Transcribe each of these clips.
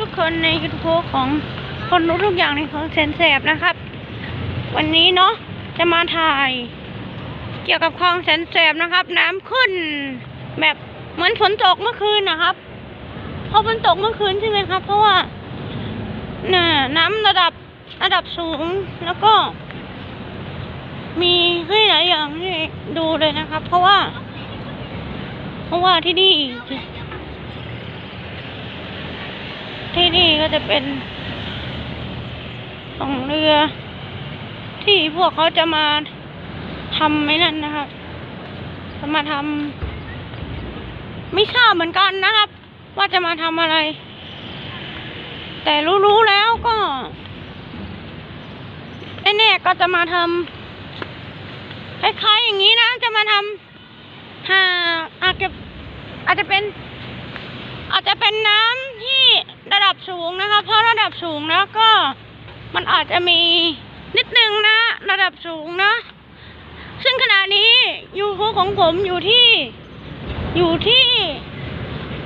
ทุกคนในยูทูบของคนรู้ทุกอย่างในของแสนแสบนะครับ วันนี้เนาะจะมาถ่าย เกี่ยวกับคลองแสนแสบนะครับ น้ำขึ้น แบบเหมือนฝนตกเมื่อคืนนะครับเพอฝนตกเมื่อคืนใช่ไหมครับ เพราะว่าน่ะน้ำระดับระดับสูงแล้วก็ มีให้หลายอย่างให้ดูเลยนะครับ เพราะว่า เพราะว่าที่นี่ ที่นี่ก็จะเป็นของเรือ ที่พวกเขาจะมาทำไม่นั่นนะครับ จะมาทำไม่ทราบเหมือนกันนะครับ ว่าจะมาทำอะไร แต่รู้ๆแล้วก็แน่ๆก็จะมาทำคล้ายๆอย่างนี้นะจะมาทำหาอาจจะอาจจะเป็น อาจจะเป็นน้ำ ระดับสูงนะคะ เพราะระดับสูงแล้วก็มันอาจจะมีนิดนึงนะ ระดับสูงนะ ซึ่งขณะนี้ยูทูบของผมอยู่ที่อยู่ที่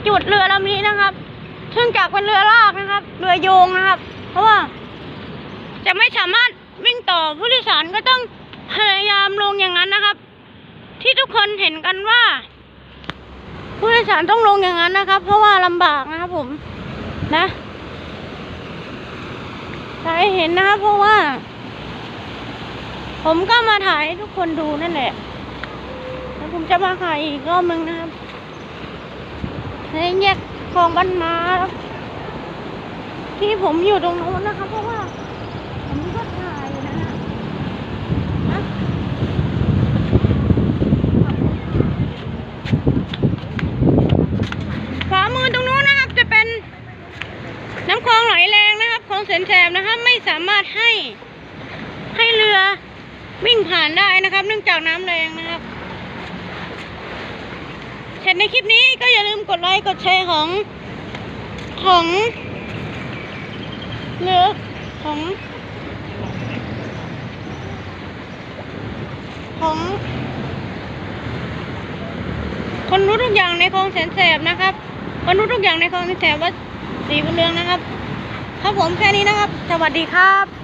จุดเรือลำนี้นะครับ ซึ่งจากเป็นเรือลากนะครับ เรือโยงนะครับ เพราะว่า จะไม่สามารถวิ่งต่อผู้โดยสารก็ต้องพยายามลงอย่างนั้นนะครับ ที่ทุกคนเห็นกันว่า ผู้โดยสารต้องลงอย่างนั้นนะครับ เพราะว่าลำบากนะครับผม นะถ่ายให้เห็นนะครับเพราะว่า ผมก็มาถ่ายให้ทุกคนดูนั่นแหละ แล้วผมจะมาถ่ายอีกรอบนึงนะครับในแยกคลองบ้านมาที่ผมอยู่ตรงนู้นนะครับเพราะว่า ผมก็ถ่ายอยู่นะฮะนะขวามือตรงนู้นนะครับ จะเป็น น้ำคลองไหลแรงนะครับคลอง แสนแสบนะครับไม่สามารถให้ให้เรือวิ่งผ่านได้นะครับ เนื่องจากน้ำแรงนะครับเห็นในคลิปนี้ก็อย่าลืมกดไลค์กดแชร์ของของเรือของของ คนรู้ทุกอย่างในคลองแสนแสบนะครับคนรู้ทุกอย่างในคลองแสนแสบว่าสีบุญเรืองนะครับ ครับผมแค่นี้นะครับ สวัสดีครับ